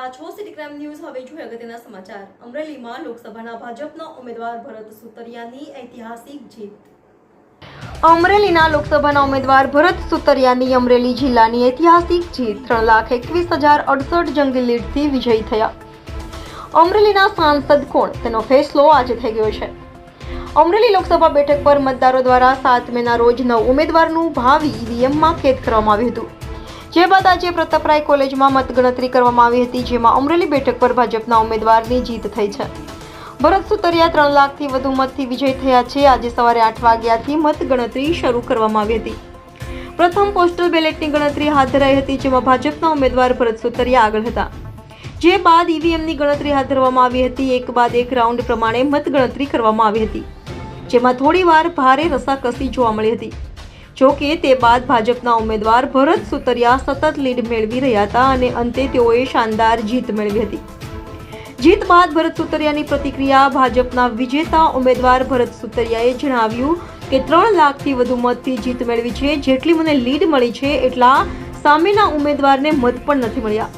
જોઈ છો city news હવે જોઈએ અગત્યના સમાચાર. અમરેલીમાં લોકસભાના ભાજપના ઉમેદવાર ભરત સુતરિયાની ઐતિહાસિક જીત. અમરેલીના લોકસભાના ઉમેદવાર ભરત સુતરિયાની અમરેલી જિલ્લાની ઐતિહાસિક જીત. ત્રણ લાખ એકવીસ હજાર અડસઠ જંગી લીડથી વિજયી થયા. અમરેલીના સાંસદ કોણ? તેનો ફેસલો આજે થઈ ગયો છે. અમરેલી લોકસભા બેઠક પર મતદારો દ્વારા સાત મેના રોજ નવ ઉમેદવારનું ભાવિ ઈવીએમમાં કેદ કરવામાં આવ્યું હતું. જે બાદ આજે પ્રતાપરાય કોલેજમાં મતગણતરી કરવામાં આવી હતી, જેમાં અમરેલી બેઠક પર ભાજપના ઉમેદવારની જીત થઈ છે. ભરત સુતરિયા ત્રણ લાખથી વધુ મતથી વિજય થયા છે. આજે સવારે આઠ વાગ્યાથી મતગણતરી શરૂ કરવામાં આવી હતી. પ્રથમ પોસ્ટલ બેલેટની ગણતરી હાથ ધરાઈ હતી, જેમાં ભાજપના ઉમેદવાર ભરત સુતરિયા આગળ હતા. જે બાદ ઈવીએમની ગણતરી હાથ ધરવામાં આવી હતી. એક બાદ એક રાઉન્ડ પ્રમાણે મતગણતરી કરવામાં આવી હતી, જેમાં થોડીવાર ભારે રસાકસી જોવા મળી હતી. જો કે તે બાદ ભાજપના ઉમેદવાર ભરત સુતરિયા સતત લીડ મેળવી રહ્યા હતા અને અંતે તેઓએ શાનદાર જીત મેળવી હતી. જીત બાદ ભરત સુતરિયાની પ્રતિક્રિયા ભાજપના વિજેતા ઉમેદવાર ભરત સુતરિયાએ જણાવ્યું કે ત્રણ લાખથી વધુ મતથી જીત મેળવી છે. જેટલી મને લીડ મળી છે એટલા સામેના ઉમેદવારને મત પણ નથી મળ્યા.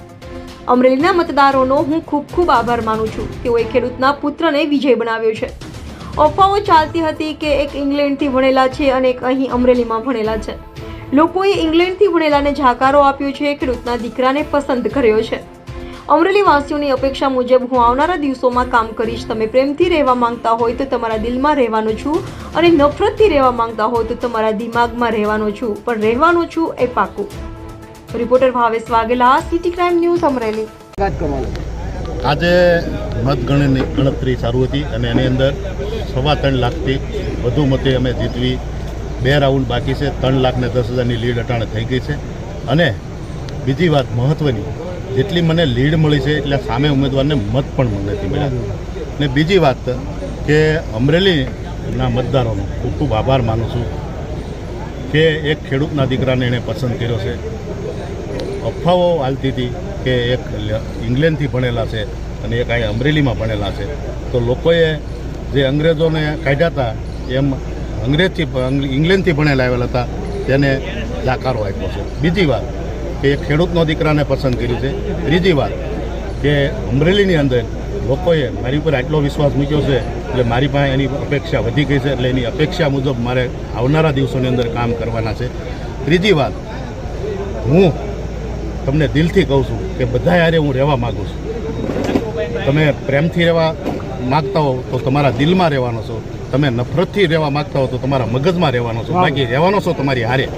અમરેલીના મતદારોનો હું ખૂબ ખૂબ આભાર માનું છું. તેઓએ ખેડૂતના પુત્રને વિજય બનાવ્યો છે. અફવાઓ ચાલતી હતી કે એક ઇંગ્લેન્ડથી ભણેલા છે અને એક અહીં અમરેલીમાં ભણેલા છે. લોકોએ ઇંગ્લેન્ડથી ભણેલાને જાકારો આપ્યો છે, ખેડૂતના દીકરાને પસંદ કર્યો છે. અમરેલી વાસીઓની અપેક્ષા મુજબ હું આવનારા દિવસોમાં કામ કરીશ. તમે પ્રેમથી રહેવા માંગતા હોય તો તમારા દિલમાં રહેવાનો છું અને નફરતથી રહેવા માંગતા હોય તો તમારા દિમાગમાં રહેવાનો છું. પણ રહેવાનો છું એ પાકું. Reporter Bhavesh Vaghela, city crime news Amreli. કરવાનો. આજે મતગણની ગણતરી સારું હતી અને એની અંદર સવા ત્રણ લાખથી વધુ મતે અમે જીતવી. બે રાઉન્ડ બાકી છે. ત્રણ લાખને દસ હજારની લીડ અટાણે થઈ ગઈ છે. અને બીજી વાત મહત્ત્વની જેટલી મને લીડ મળી છે એટલે સામે ઉમેદવારને મત પણ નથી મળ્યા. ને બીજી વાત કે અમરેલીના મતદારોનો ખૂબ ખૂબ આભાર માનું છું કે એક ખેડૂતના દીકરાને એણે પસંદ કર્યો છે. અફવાઓ હાલતી હતી કે એક ઇંગ્લેન્ડથી ભણેલા છે અને એક અહીં અમરેલીમાં ભણેલા છે. તો લોકોએ જે અંગ્રેજોને કાઢ્યા હતા, એમ અંગ્રેજથી ઇંગ્લેન્ડથી ભણેલા આવેલા હતા, તેને જાકારો આપ્યો છે. બીજી વાત કે એક ખેડૂતનો દીકરાને પસંદ કર્યું છે. ત્રીજી વાત કે અમરેલીની અંદર લોકોએ મારી ઉપર આટલો વિશ્વાસ મૂક્યો છે એટલે મારી પાસે એની અપેક્ષા વધી ગઈ છે એટલે એની અપેક્ષા મુજબ મારે આવનારા દિવસોની અંદર કામ કરવાના છે. ત્રીજી વાત, હું તમને દિલથી કહું છું કે બધા યારે હું રહેવા માગું છું. તમે પ્રેમથી રહેવા માગતા હો તો તમારા દિલમાં રહેવાનો છો. તમે નફરતથી રહેવા માગતા હો તો તમારા મગજમાં રહેવાનો છો. બાકી રહેવાનો છો તમારી હારે.